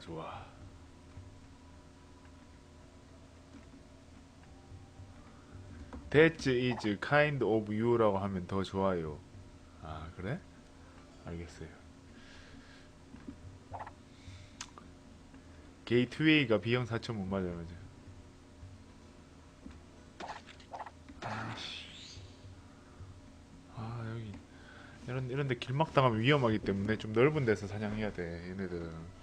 좋아. That is kind of you라고 하면 더 좋아요. 아 그래? 알겠어요. 게이트웨이가 비형 4.5 맞아 맞아. 아씨. 아 여기 이런 이런데 길막 당하면 위험하기 때문에 좀 넓은 데서 사냥해야 돼 얘네들은.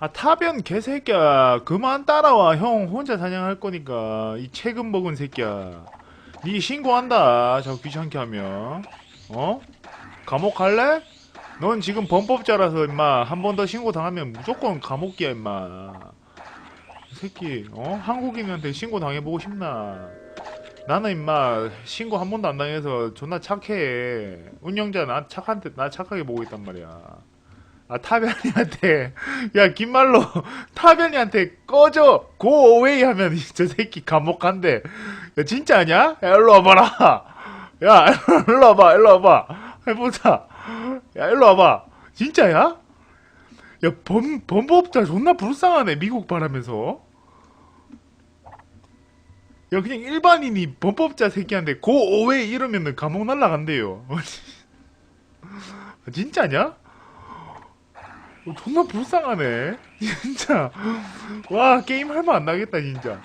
아 타변 개새끼야. 그만 따라와. 형 혼자 사냥할 거니까. 이 책임 먹은 새끼야. 니 신고한다. 저 귀찮게 하면. 어? 감옥 갈래? 넌 지금 범법자라서 임마. 한 번 더 신고 당하면 무조건 감옥이야 임마. 이 새끼 어? 한국인한테 신고 당해보고 싶나? 나는 임마 신고 한 번도 안 당해서 존나 착해. 운영자 나 착한테 나 착하게 보고 있단 말이야 아 타변이한테 야 긴말로 타변이한테 꺼져 고 어웨이 하면 저 새끼 감옥 간대 야 진짜 아니야? 야 일로 와봐라. 야 일로 와봐 일로 와봐. 해보자. 야 일로 와봐. 진짜야? 야 범, 범법자 존나 불쌍하네 미국 바라면서. 야 그냥 일반인이 범법자 새끼한테 고 어웨이 이러면은 감옥 날라간대요. 진짜냐? 어, 존나 불쌍하네. 진짜. 와, 게임 할만 안 나겠다, 진짜.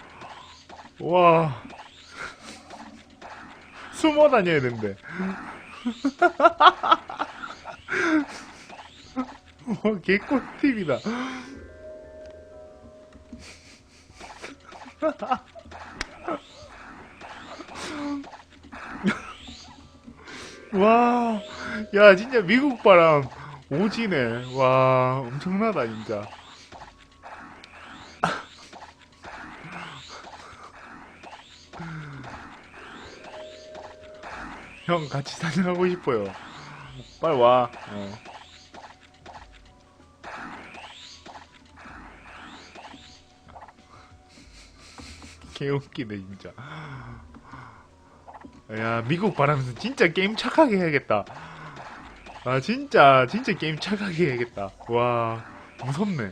와. 숨어 다녀야 된대. 와, 개꿀팁이다. 와, 야, 진짜 미국 바람 오지네. 와, 엄청나다, 진짜. 형, 같이 사냥하고 싶어요. 빨리 와. 어. 개웃기네, 진짜. 야, 미국 바람에서 진짜 게임 착하게 해야겠다. 아 진짜 진짜 게임 착하게 해야겠다. 와 무섭네.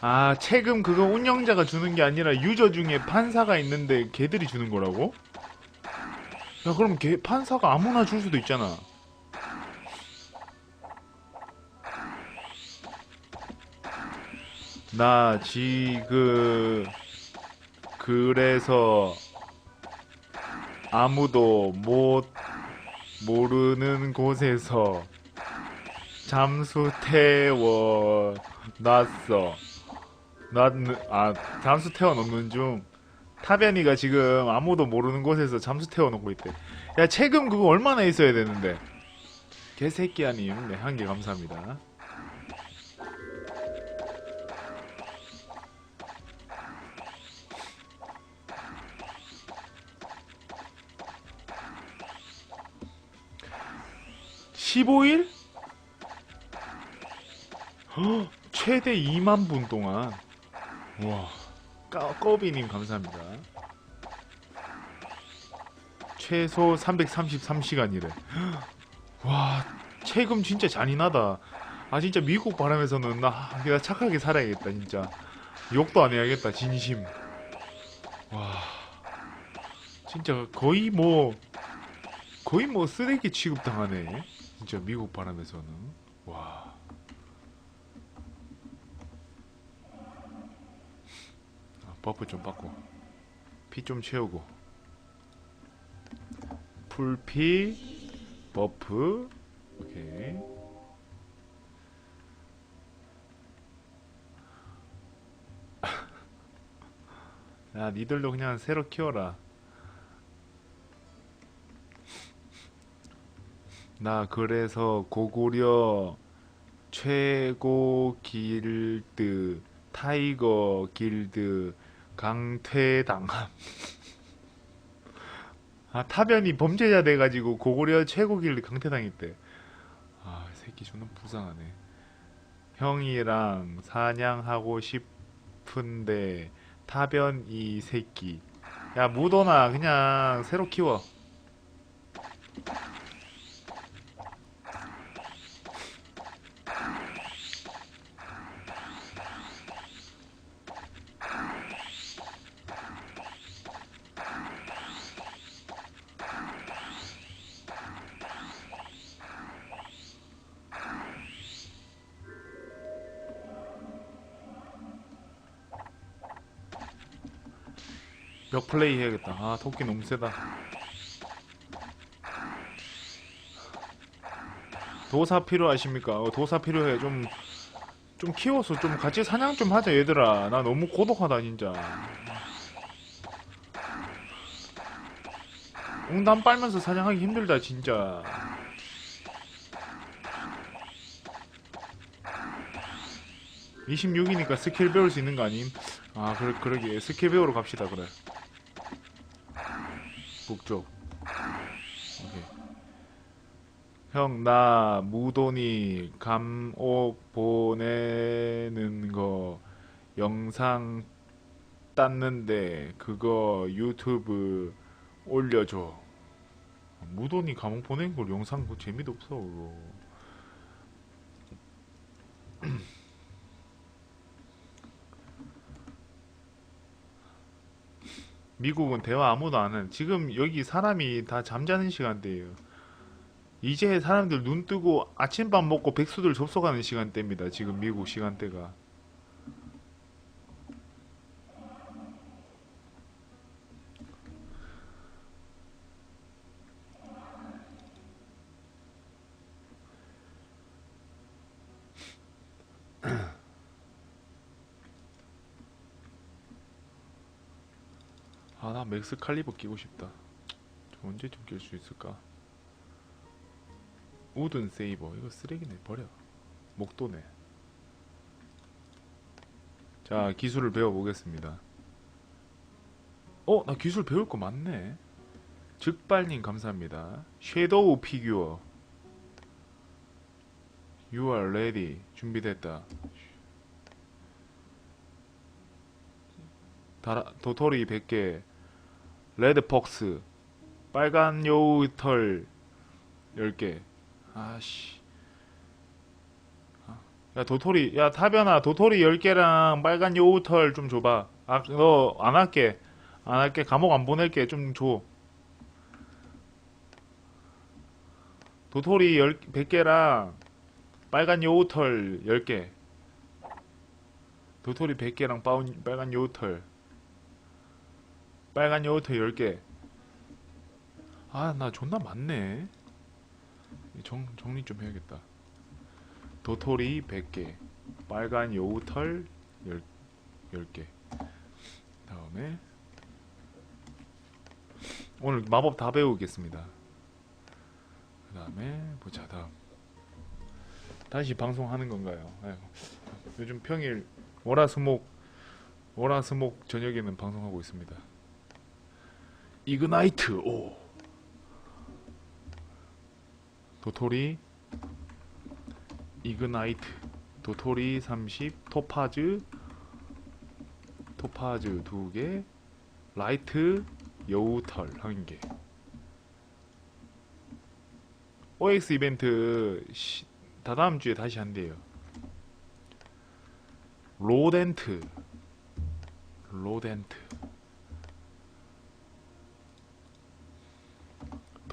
아 책임 그거 운영자가 주는 게 아니라 유저 중에 판사가 있는데 걔들이 주는 거라고? 야 그럼 걔 판사가 아무나 줄 수도 있잖아 나 지금 그래서 아무도 못 모르는 곳에서 잠수 태워 놨어. 놨는 아 잠수 태워 놓는 중 타변이가 지금 아무도 모르는 곳에서 잠수 태워 놓고 있대. 야 책임 그거 얼마나 있어야 되는데? 개새끼야님, 네, 한 개 감사합니다. (15일) 헉, 최대 2만 분 동안. 와 까- 꺼비님 감사합니다. 최소 333시간이래. 와 세금 진짜 잔인하다. 아 진짜 미국 바람에서는 나 내가 착하게 살아야겠다 진짜. 욕도 안 해야겠다 진심. 와 진짜 거의 뭐 거의 뭐 쓰레기 취급당하네. 진짜 미국 바람에서는. 와. 아, 버프 좀 받고. 피 좀 채우고. 풀피 버프. 오케이. 야 니들도 그냥 새로 키워라 나 그래서 고구려 최고 길드 타이거 길드 강퇴당함 아 타변이 범죄자 돼가지고 고구려 최고 길드 강퇴당했대 아이 새끼 존나 불쌍하네 형이랑 사냥하고 싶은데 타변 이 새끼. 야 무도나 그냥 새로 키워. 몇 플레이 해야겠다. 아 토끼 너무 세다. 도사 필요하십니까? 어, 도사 필요해. 좀, 좀 키워서 좀 같이 사냥 좀 하자, 얘들아. 나 너무 고독하다, 진짜. 웅담 빨면서 사냥하기 힘들다, 진짜. (26이니까) 스킬 배울 수 있는 거 아님? 아, 그러, 그러게. 스킬 배우러 갑시다, 그래. 북쪽. 형, 나 무돈이 감옥 보내는 거 영상 땄는데 그거 유튜브 올려줘. 무돈이 감옥 보낸 걸 영상 그거 재미도 없어, 그거. 미국은 대화 아무도 안 해. 지금 여기 사람이 다 잠자는 시간대예요. 이제 사람들 눈 뜨고 아침밥 먹고 백수들 접속하는 시간대입니다. 지금 미국 시간대가. 아, 나 맥스 칼리버 끼고 싶다. 저 언제쯤 낄 수 있을까? 우든 세이버 이거 쓰레기네 버려. 목도네. 자 기술을 배워보겠습니다. 어? 나 기술 배울 거 많네. 즉발님 감사합니다. 섀도우 피규어. You are ready. 준비됐다. 다라, 도토리 100개. 레드폭스. 빨간 여우털 10개. 아씨. 아, 야 도토리 야 타변아 도토리 10개랑 빨간 여우털 좀 줘봐 아 너 안 할게 안 할게 감옥 안 보낼게 좀 줘 도토리 10, 100개랑 빨간 여우털 10개 도토리 100개랑 빠운, 빨간 여우털 빨간 여우털 10개 아 나 존나 많네 정, 정리 좀 해야겠다. 도토리 100개, 빨간 여우털 10, 10개. 다음에 오늘 마법 다 배우겠습니다. 그 다음에 보자 다음 다시 방송하는 건가요? 아이고, 요즘 평일 월화수목 월화수목 저녁에는 방송하고 있습니다. 이그나이트 오. 도토리 이그나이트. 도토리 30 토파즈. 토파즈 2개. 라이트 여우털 1개. OX 이벤트 시- 다다음 주에 다시 한대요. 로덴트. 로덴트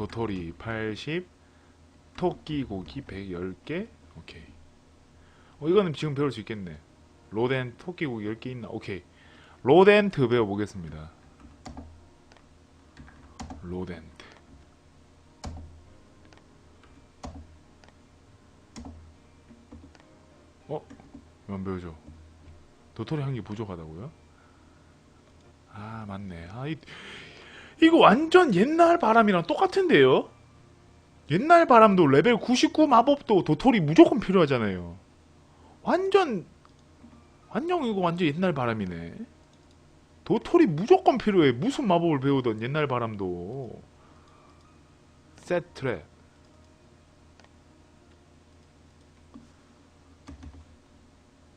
도토리 80 토끼 고기 110개? 오케이. 어, 이거는 지금 배울 수 있겠네. 로덴 토끼 고기 10개 있나? 오케이. 로덴트 배워보겠습니다. 로덴트. 어? 이만 배워줘. 도토리 한 개 부족하다고요? 아, 맞네. 아, 이, 이거 완전 옛날 바람이랑 똑같은데요? 옛날 바람도 레벨 99 마법도 도토리 무조건 필요하잖아요. 완전 완전 이거 완전 옛날 바람이네. 도토리 무조건 필요해. 무슨 마법을 배우던 옛날 바람도. 세트랩.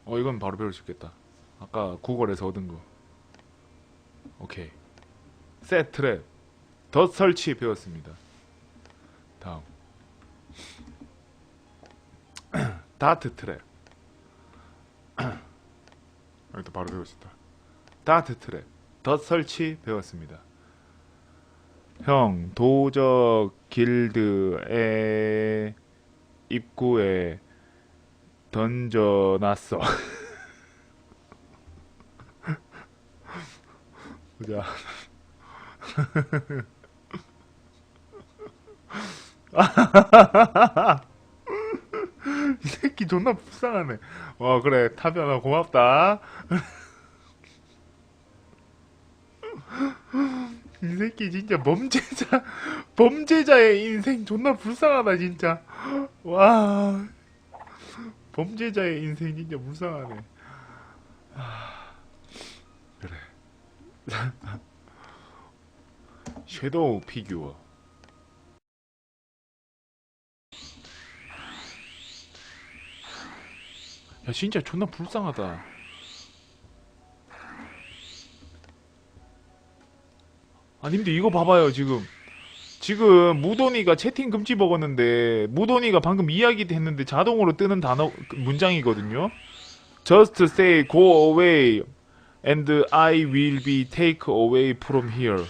어 이건 바로 배울 수 있겠다. 아까 구글에서 얻은 거. 오케이. 셋 트랩. 덧 설치 배웠습니다. 다음. 다트 트랩. 여기도 바로 배울 수 있다. 다트 트랩. 덧 설치 배웠습니다. 형 도적 길드에 입구에 던져놨어. 보자. 이 새끼 존나 불쌍하네. 와 그래 타변아 고맙다. 이 새끼 진짜 범죄자 범죄자의 인생 존나 불쌍하다 진짜. 와 범죄자의 인생 진짜 불쌍하네. 아, 그래. 섀도우 피규어. 야 진짜 존나 불쌍하다. 아님들 이거 봐봐요 지금. 지금 무돈이가 채팅 금지 먹었는데 무돈이가 방금 이야기 했는데 자동으로 뜨는 단어 그 문장이거든요. Just say go away and I will be take away from here.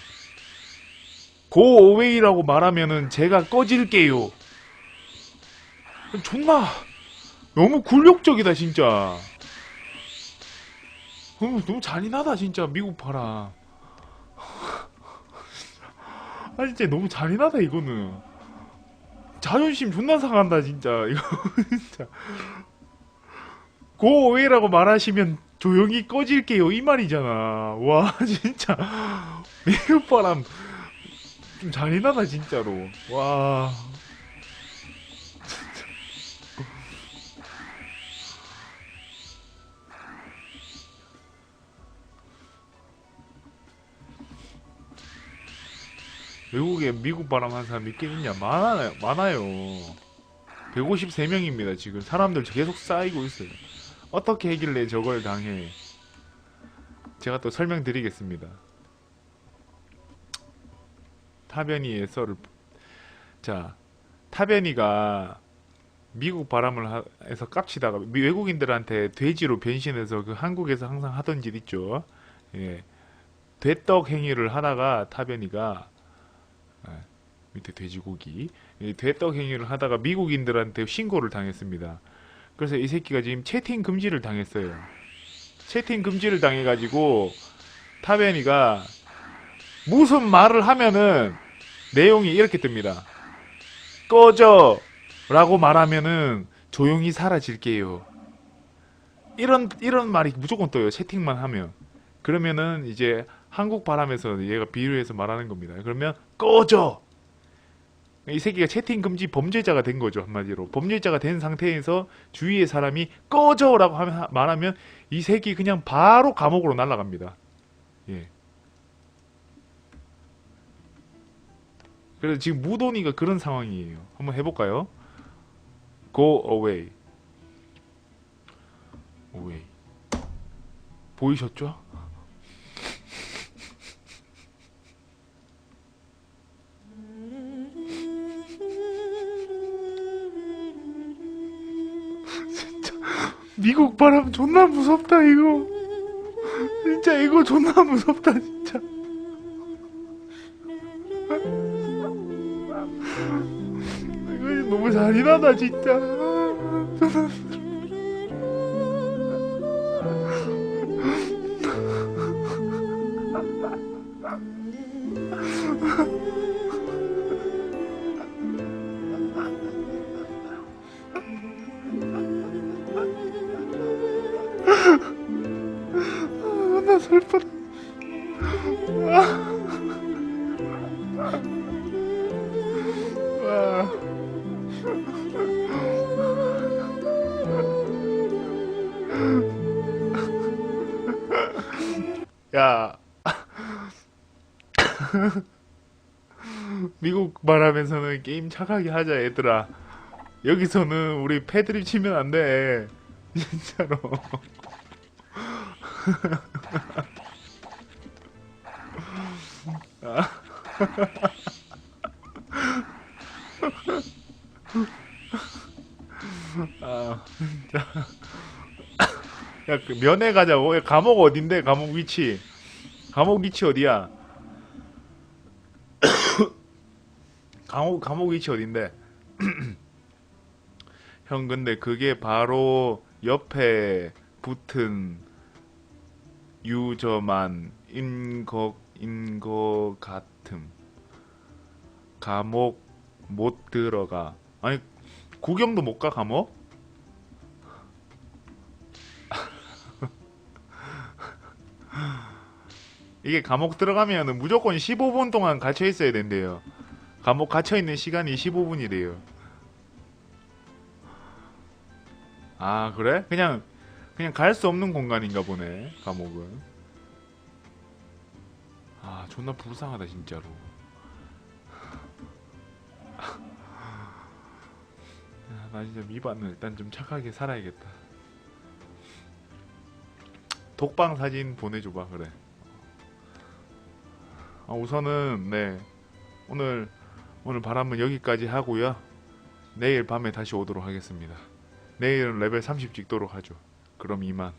Go away라고 말하면은 제가 꺼질게요. 존나 너무 굴욕적이다 진짜. 어, 너무 잔인하다 진짜 미국 봐라. 아 진짜 너무 잔인하다 이거는. 자존심 존나 상한다 진짜 이거 진짜. 고웨이라고 말하시면 조용히 꺼질게요 이 말이잖아. 와 진짜 미국 바람 좀 잔인하다 진짜로. 와. 외국에 미국 바람 한 사람 있긴 있냐? 많아요. 많아요. 153명입니다. 지금 사람들 계속 쌓이고 있어요. 어떻게 하길래 저걸 당해? 제가 또 설명드리겠습니다. 타변이의 썰을 자 타변이가 미국 바람을 하- 해서 깝치다가 미- 외국인들한테 돼지로 변신해서 그 한국에서 항상 하던 짓 있죠. 예. 되떡 행위를 하다가 타변이가 예, 밑에 돼지고기 이 되떡 행위를 하다가 미국인들한테 신고를 당했습니다. 그래서 이 새끼가 지금 채팅 금지를 당했어요. 채팅 금지를 당해가지고 타변이가 무슨 말을 하면은 내용이 이렇게 뜹니다. 꺼져! 라고 말하면은 조용히 사라질게요. 이런, 이런 말이 무조건 떠요. 채팅만 하면. 그러면은 이제 한국 바람에서 얘가 비유해서 말하는 겁니다. 그러면 꺼져! 이 새끼가 채팅 금지 범죄자가 된 거죠. 한마디로. 범죄자가 된 상태에서 주위의 사람이 꺼져! 라고 하면, 말하면 이 새끼 그냥 바로 감옥으로 날아갑니다. 예. 그래서 지금 무돈이가 그런 상황이에요. 한번 해볼까요? Go away. away. 보이셨죠? 진짜 미국 바람 존나 무섭다 이거. 진짜 이거 존나 무섭다 잔인하다 진짜. 야. 미국 말하면서는 게임 착하게 하자 얘들아. 여기서는 우리 패드립 치면 안 돼. 진짜로. 아, 진짜. 야, 그 면회 가자고. 야, 감옥 어딘데? 감옥 위치. 감옥 위치 어디야? 감옥 감옥 위치 어딘데? 형 근데 그게 바로 옆에 붙은 유저만 인거 인거 같음. 감옥 못 들어가. 아니 구경도 못 가 감옥? 이게 감옥 들어가면은 무조건 15분 동안 갇혀 있어야 된대요. 감옥 갇혀 있는 시간이 15분이래요. 아 그래? 그냥 그냥 갈 수 없는 공간인가 보네 감옥은. 아 존나 불쌍하다 진짜로. 야, 나 진짜 미반은 일단 좀 착하게 살아야겠다. 독방 사진 보내줘봐 그래. 아, 우선은 네 오늘 오늘 바람은 여기까지 하고요. 내일 밤에 다시 오도록 하겠습니다. 내일은 레벨 30 찍도록 하죠. 그럼 이만.